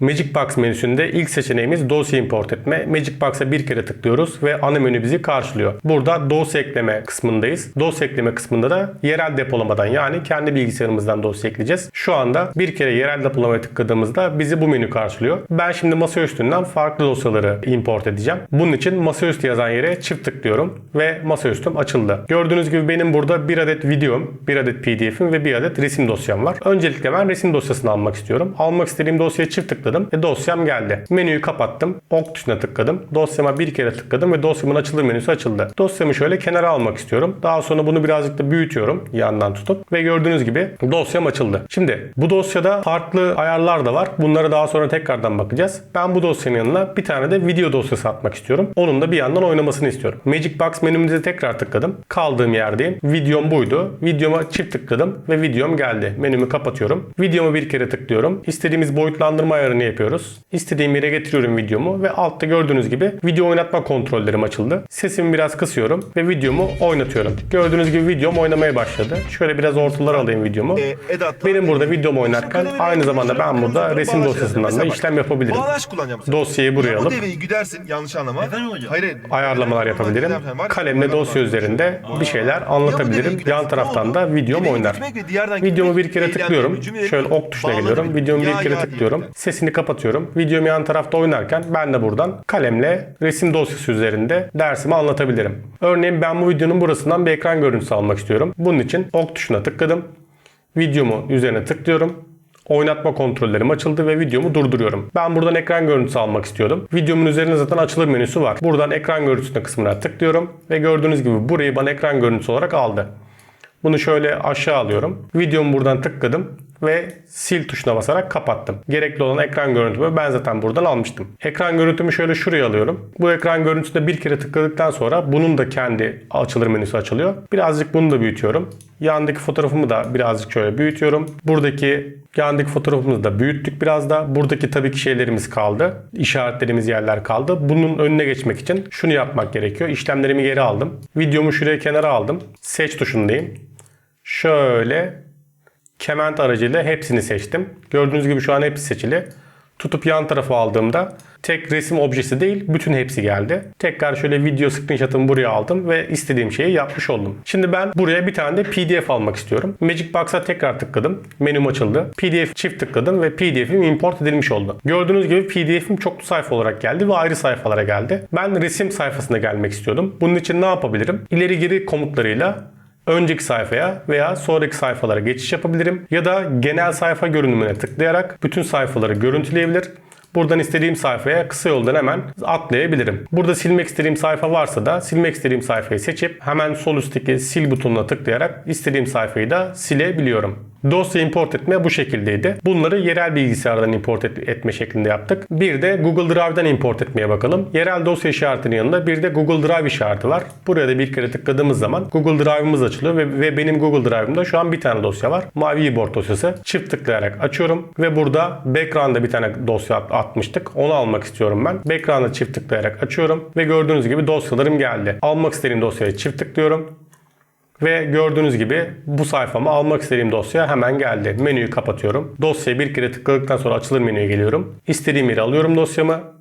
Magic Box menüsünde ilk seçeneğimiz dosya import etme. Magic Box'a bir kere tıklıyoruz ve ana menü bizi karşılıyor. Burada dosya ekleme kısmındayız. Dosya ekleme kısmında da yerel depolamadan yani kendi bilgisayarımızdan dosya ekleyeceğiz. Şu anda bir kere yerel depolamaya tıkladığımızda bizi bu menü karşılıyor. Ben şimdi masaüstünden farklı dosyaları import edeceğim. Bunun için masaüstü yazan yere çift tıklıyorum ve masaüstüm açıldı. Gördüğünüz gibi benim burada bir adet videom, bir adet pdf'im ve bir adet resim dosyam var. Öncelikle ben resim dosyasını almak istiyorum. Almak istediğim dosyaya çift tıkladım ve dosyam geldi. Menüyü kapattım. Ok tuşuna tıkladım. Dosyama bir kere tıkladım ve dosyamın açılır menüsü açıldı. Dosyamı şöyle kenara almak istiyorum. Daha sonra bunu birazcık da büyütüyorum yandan tutup ve gördüğünüz gibi dosyam açıldı. Şimdi bu dosyada farklı ayarlar da var. Bunlara daha sonra tekrardan bakacağız. Ben bu dosyanın yanına bir tane de video dosyası atmak istiyorum. Onun da bir yandan oynamasını istiyorum. Magic Box menümüze tekrar tıkladım. Kaldığım yerdeyim. Videom buydu. Videoma çift tıkladım ve videom geldi. Menümü kapatıyorum. Videomu bir kere tıklıyorum. İstediğimiz boyutlandırma ayarını yapıyoruz. İstediğim yere getiriyorum videomu ve altta gördüğünüz gibi video oynatma kontrollerim açıldı. Sesimi biraz kısıyorum ve videomu oynatıyorum. Gördüğünüz gibi videom oynamaya başladı. Şöyle biraz ortalara alayım videomu. E, Benim burada videomu oynarken aynı zamanda ben burada resim dosyasından da işlem yapabilirim. Dosyayı buraya Ya alıp Bu devreyi güdersin yanlış anlama. Hayır, hayır. ayarlamalar yapabilirim. Kalemle dosya üzerinde bir şeyler anlatabilirim. Yan taraftan da videom Deveyi oynar. Videomu bir kere tıklıyorum. Şöyle ok tuşuna geliyorum. Videomu bir kere tıklıyorum. diye. Sesini kapatıyorum. Videom yan tarafta oynarken ben de buradan kalemle resim dosyası üzerinde dersimi anlatabilirim. Örneğin ben bu videonun burasından bir ekran görüntüsü almak istiyorum. Bunun için ok tuşuna tıkladım. Videomu üzerine tıklıyorum. Oynatma kontrollerim açıldı ve videomu durduruyorum. Ben buradan ekran görüntüsü almak istiyordum. Videomun üzerinde zaten açılır menüsü var. Buradan ekran görüntüsüne kısmına tıklıyorum ve gördüğünüz gibi burayı bana ekran görüntüsü olarak aldı. Bunu şöyle aşağı alıyorum. Videomu buradan tıkladım ve sil tuşuna basarak kapattım. Gerekli olan ekran görüntümü ben zaten buradan almıştım. Ekran görüntümü şöyle şuraya alıyorum. Bu ekran görüntüsüne bir kere tıkladıktan sonra bunun da kendi açılır menüsü açılıyor. Birazcık bunu da büyütüyorum. Yandaki fotoğrafımı da birazcık şöyle büyütüyorum. Buradaki yandaki fotoğrafımızı da büyüttük biraz da. Buradaki tabii ki şeylerimiz kaldı. İşaretlerimiz yerler kaldı. Bunun önüne geçmek için şunu yapmak gerekiyor. İşlemlerimi geri aldım. Videomu şuraya kenara aldım. Seç tuşundayım. Şöyle kement aracıyla hepsini seçtim. Gördüğünüz gibi şu an hepsi seçili. Tutup yan tarafa aldığımda tek resim objesi değil bütün hepsi geldi. Tekrar şöyle video screenshot'ımı buraya aldım ve istediğim şeyi yapmış oldum. Şimdi ben buraya bir tane de PDF almak istiyorum. Magic Box'a tekrar tıkladım. Menüm açıldı. PDF çift tıkladım ve PDF'im import edilmiş oldu. Gördüğünüz gibi PDF'im çoklu sayfa olarak geldi ve ayrı sayfalara geldi. Ben resim sayfasına gelmek istiyordum. Bunun için ne yapabilirim? İleri geri komutlarıyla önceki sayfaya veya sonraki sayfalara geçiş yapabilirim. Ya da genel sayfa görünümüne tıklayarak bütün sayfaları görüntüleyebilir. Buradan istediğim sayfaya kısa yoldan hemen atlayabilirim. Burada silmek istediğim sayfa varsa da silmek istediğim sayfayı seçip hemen sol üstteki sil butonuna tıklayarak istediğim sayfayı da silebiliyorum. Dosya import etme bu şekildeydi. Bunları yerel bilgisayardan import et- etme şeklinde yaptık. Bir de Google Drive'dan import etmeye bakalım. Yerel dosya işaretinin yanında bir de Google Drive işareti var. Buraya da bir kere tıkladığımız zaman Google Drive'ımız açılıyor ve, ve benim Google Drive'ımda şu an bir tane dosya var. Mavi e-board dosyası. Çift tıklayarak açıyorum ve burada background'da bir tane dosya at- atmıştık. Onu almak istiyorum ben. Background'a çift tıklayarak açıyorum ve gördüğünüz gibi dosyalarım geldi. Almak istediğim dosyaya çift tıklıyorum. Ve gördüğünüz gibi bu sayfama almak istediğim dosya hemen geldi. Menüyü kapatıyorum. Dosyaya bir kere tıkladıktan sonra açılır menüye geliyorum. İstediğim yere alıyorum dosyamı.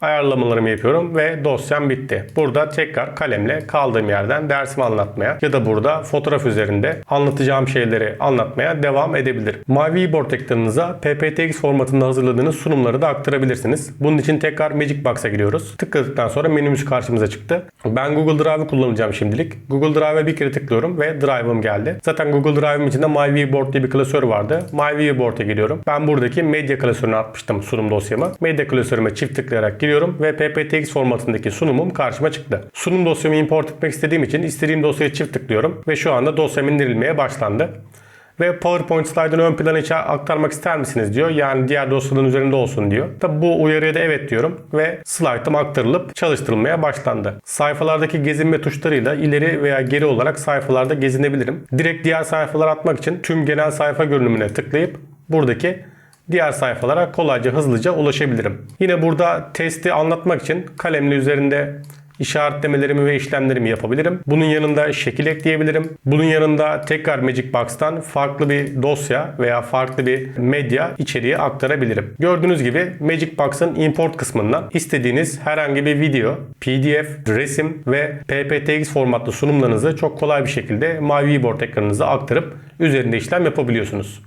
Ayarlamalarımı yapıyorum ve dosyam bitti. Burada tekrar kalemle kaldığım yerden dersimi anlatmaya ya da burada fotoğraf üzerinde anlatacağım şeyleri anlatmaya devam edebilirim. Mavi board ekranınıza PPTX formatında hazırladığınız sunumları da aktarabilirsiniz. Bunun için tekrar Magic Box'a giriyoruz. Tıkladıktan sonra menümüz karşımıza çıktı. Ben Google Drive'ı kullanacağım şimdilik. Google Drive'a bir kere tıklıyorum ve Drive'ım geldi. Zaten Google Drive'ım içinde My Board diye bir klasör vardı. My Board'a giriyorum. Ben buradaki medya klasörüne atmıştım sunum dosyamı. Medya klasörüme çift tıklayarak giriyorum ve PPTX formatındaki sunumum karşıma çıktı. Sunum dosyamı import etmek istediğim için istediğim dosyaya çift tıklıyorum ve şu anda dosyam indirilmeye başlandı. Ve PowerPoint slide'ını ön plana aktarmak ister misiniz diyor. Yani diğer dosyaların üzerinde olsun diyor. Tabi bu uyarıya da evet diyorum ve slide'ım aktarılıp çalıştırılmaya başlandı. Sayfalardaki gezinme tuşlarıyla ileri veya geri olarak sayfalarda gezinebilirim. Direkt diğer sayfalara atmak için tüm genel sayfa görünümüne tıklayıp buradaki diğer sayfalara kolayca hızlıca ulaşabilirim. Yine burada testi anlatmak için kalemle üzerinde işaretlemelerimi ve işlemlerimi yapabilirim. Bunun yanında şekil ekleyebilirim. Bunun yanında tekrar Magic Box'tan farklı bir dosya veya farklı bir medya içeriği aktarabilirim. Gördüğünüz gibi Magic Box'ın import kısmından istediğiniz herhangi bir video, PDF, resim ve PPTX formatlı sunumlarınızı çok kolay bir şekilde My Viewboard ekranınıza aktarıp üzerinde işlem yapabiliyorsunuz.